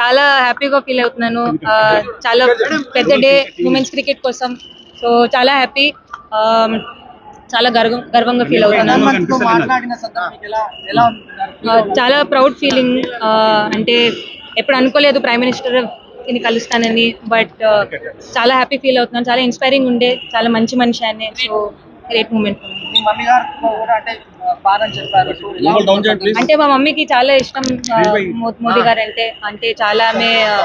చాలా హ్యాపీగా ఫీల్ అవుతున్నాను. చాలా పెద్ద డే ఉమెన్స్ క్రికెట్ కోసం. సో చాలా హ్యాపీ చాలా గర్వం గర్వంగా ఫీల్ అవుతున్నాను. చాలా ప్రౌడ్ ఫీలింగ్ అంటే ఎప్పుడు అనుకోలేదు ప్రైమ్ మినిస్టర్ని కలుస్తానని బట్ చాలా హ్యాపీ ఫీల్ అవుతున్నాను. చాలా ఇన్స్పైరింగ్ ఉండే చాలా మంచి మనిషి అని సో గ్రేట్ మూమెంట్ మీ మమ్మీ గారు కూడా అంటే బాగా చెప్పారు? అంటే మా మమ్మీకి చాలా ఇష్టం మోదీ గారు అంటే అంటే చాలా ఆమె ఆ,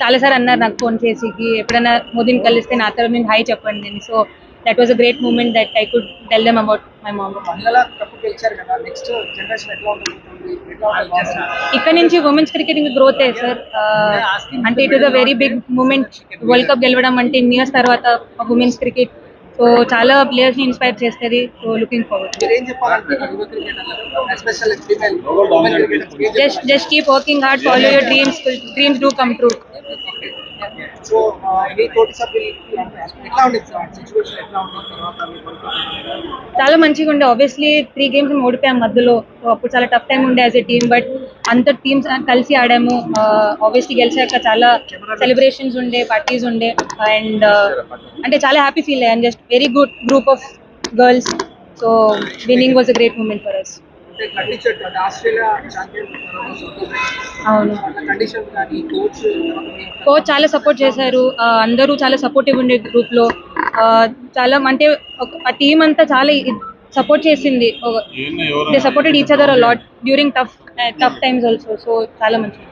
చాలా సార్ అన్నారు నాకు ఫోన్ చేసి "కి ఎప్పుడైనా మోదీని కలిస్తే నా తరఫు నుంచి హాయ్ చెప్పండి అని. So that was a great moment that I could tell them about my mom ఇక్కడ నుంచి ఉమెన్స్ క్రికెట్ ఇంకా గ్రోత్ అయ్యి సార్ అంటే it is a very big moment world cup గెలవడం అంటే ఇన్ని ఇయర్స్ తర్వాత ఉమెన్స్ క్రికెట్ సో చాలా ప్లేయర్స్ని ఇన్స్పైర్ చేస్తుంది. So looking forward just just keep working hard follow your dreams dreams do come true? చాలా మంచిగా ఉండే. ఆబ్వియస్లీ త్రీ గేమ్స్ ఓడిపోయాం మధ్యలో. అప్పుడు చాలా టఫ్ టైం ఉండే యాజ్ ఎ టీమ్ బట్ అంత టీమ్స్ కలిసి ఆడాము. ఆబ్వియస్లీ గెలిచాక చాలా సెలబ్రేషన్స్ ఉండే పార్టీస్ ఉండే. అండ్ అంటే చాలా హ్యాపీ ఫీల్ అయ్యాను. Just very good group of girls so winning was a great moment for us అవును. కోచ్ చాలా సపోర్ట్ చేశారు. అందరూ చాలా సపోర్టివ్ ఉండే గ్రూప్లో. ఆ, చాలా అంటే ఆ టీం అంతా చాలా సపోర్ట్ చేసింది. They supported each other lot during tough tough times also so చాలా మంచిది.